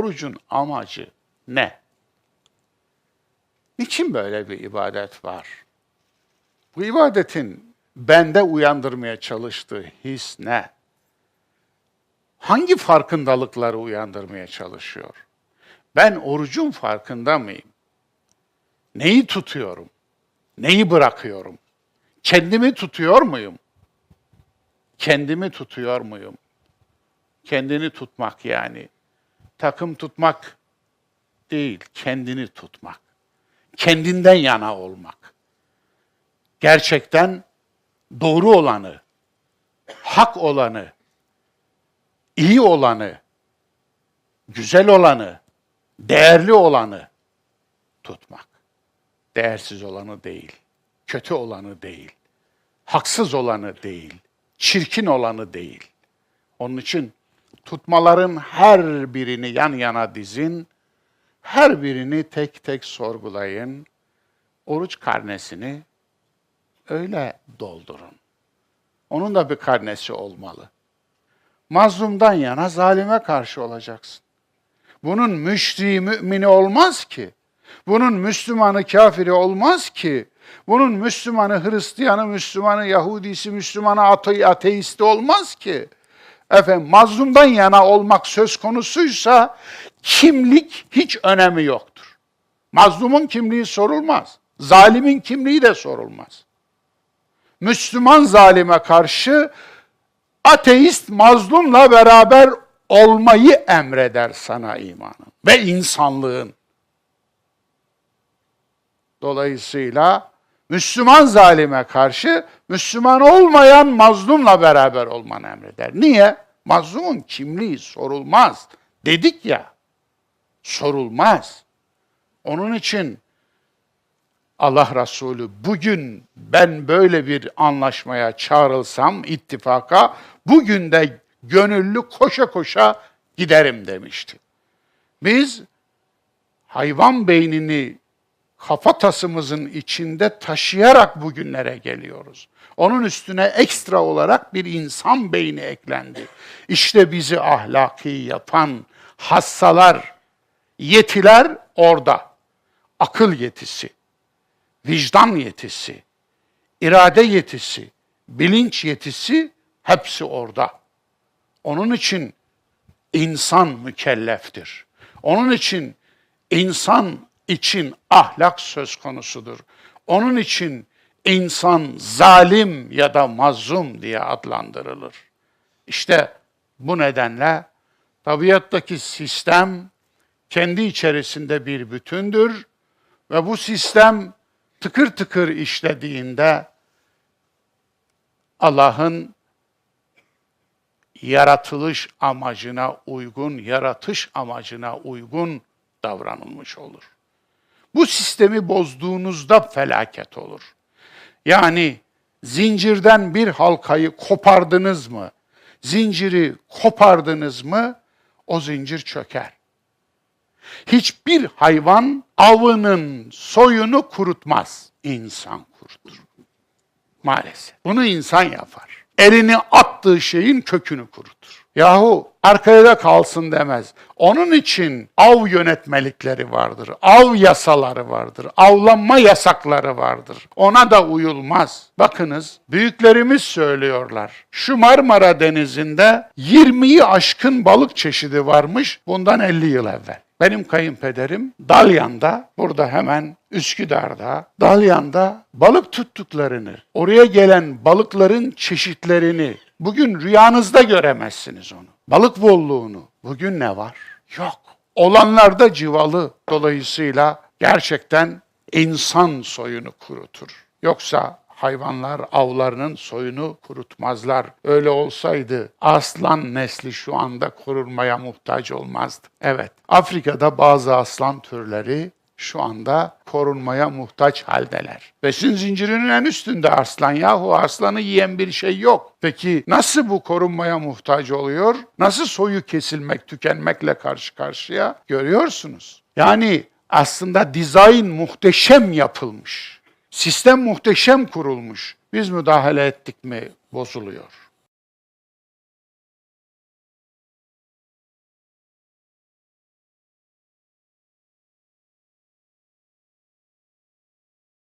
orucun amacı ne? Niçin böyle bir ibadet var? Bu ibadetin bende uyandırmaya çalıştığı his ne? Hangi farkındalıkları uyandırmaya çalışıyor? Ben orucun farkında mıyım? Neyi tutuyorum? Neyi bırakıyorum? Kendimi tutuyor muyum? Kendimi tutuyor muyum? Kendini tutmak yani. Takım tutmak değil, kendini tutmak. Kendinden yana olmak. Gerçekten doğru olanı, hak olanı, iyi olanı, güzel olanı, değerli olanı tutmak. Değersiz olanı değil, kötü olanı değil, haksız olanı değil, çirkin olanı değil. Onun için tutmaların her birini yan yana dizin, her birini tek tek sorgulayın. Oruç karnesini öyle doldurun. Onun da bir karnesi olmalı. Mazlumdan yana zalime karşı olacaksın. Bunun müşriği mümini olmaz ki. Bunun Müslümanı kafiri olmaz ki. Bunun Müslümanı Hristiyanı, Müslümanı Yahudisi, Müslümanı ate ateisti olmaz ki. Efendim mazlumdan yana olmak söz konusuysa kimlik hiç önemi yoktur. Mazlumun kimliği sorulmaz. Zalimin kimliği de sorulmaz. Müslüman zalime karşı ateist mazlumla beraber olmayı emreder sana imanın ve insanlığın. Dolayısıyla Müslüman zalime karşı Müslüman olmayan mazlumla beraber olmanı emreder. Niye? Mazlumun kimliği sorulmaz. Dedik ya, sorulmaz. Onun için Allah Resulü bugün ben böyle bir anlaşmaya çağrılsam ittifaka bugün de gönüllü koşa koşa giderim demişti. Biz hayvan beynini kafatasımızın içinde taşıyarak bugünlere geliyoruz. Onun üstüne ekstra olarak bir insan beyni eklendi. İşte bizi ahlaki yapan hassalar, yetiler orada. Akıl yetisi, vicdan yetisi, irade yetisi, bilinç yetisi hepsi orada. Onun için insan mükelleftir. Onun için insan için ahlak söz konusudur. Onun için insan zalim ya da mazlum diye adlandırılır. İşte bu nedenle tabiattaki sistem kendi içerisinde bir bütündür ve bu sistem tıkır tıkır işlediğinde Allah'ın yaratılış amacına uygun, yaratış amacına uygun davranılmış olur. Bu sistemi bozduğunuzda felaket olur. Yani zincirden bir halkayı kopardınız mı, zinciri kopardınız mı o zincir çöker. Hiçbir hayvan avının soyunu kurutmaz. İnsan kurutur. Maalesef. Bunu insan yapar. Elini attığı şeyin kökünü kurutur. Yahu arkaya da kalsın demez. Onun için av yönetmelikleri vardır. Av yasaları vardır. Avlanma yasakları vardır. Ona da uyulmaz. Bakınız büyüklerimiz söylüyorlar. Şu Marmara Denizi'nde 20'yi aşkın balık çeşidi varmış bundan 50 yıl evvel. Benim kayınpederim Dalyan'da, burada hemen Üsküdar'da, Dalyan'da balık tuttuklarını, oraya gelen balıkların çeşitlerini bugün rüyanızda göremezsiniz onu. Balık bolluğunu. Bugün ne var? Yok. Olanlar da civalı. Dolayısıyla gerçekten insan soyunu kurutur. Yoksa hayvanlar avlarının soyunu kurutmazlar. Öyle olsaydı aslan nesli şu anda korunmaya muhtaç olmazdı. Evet, Afrika'da bazı aslan türleri şu anda korunmaya muhtaç haldeler. Besin zincirinin en üstünde aslan yahu aslanı yiyen bir şey yok. Peki nasıl bu korunmaya muhtaç oluyor? Nasıl soyu kesilmek, tükenmekle karşı karşıya? Görüyorsunuz. Yani aslında dizayn muhteşem yapılmış. Sistem muhteşem kurulmuş. Biz müdahale ettik mi bozuluyor.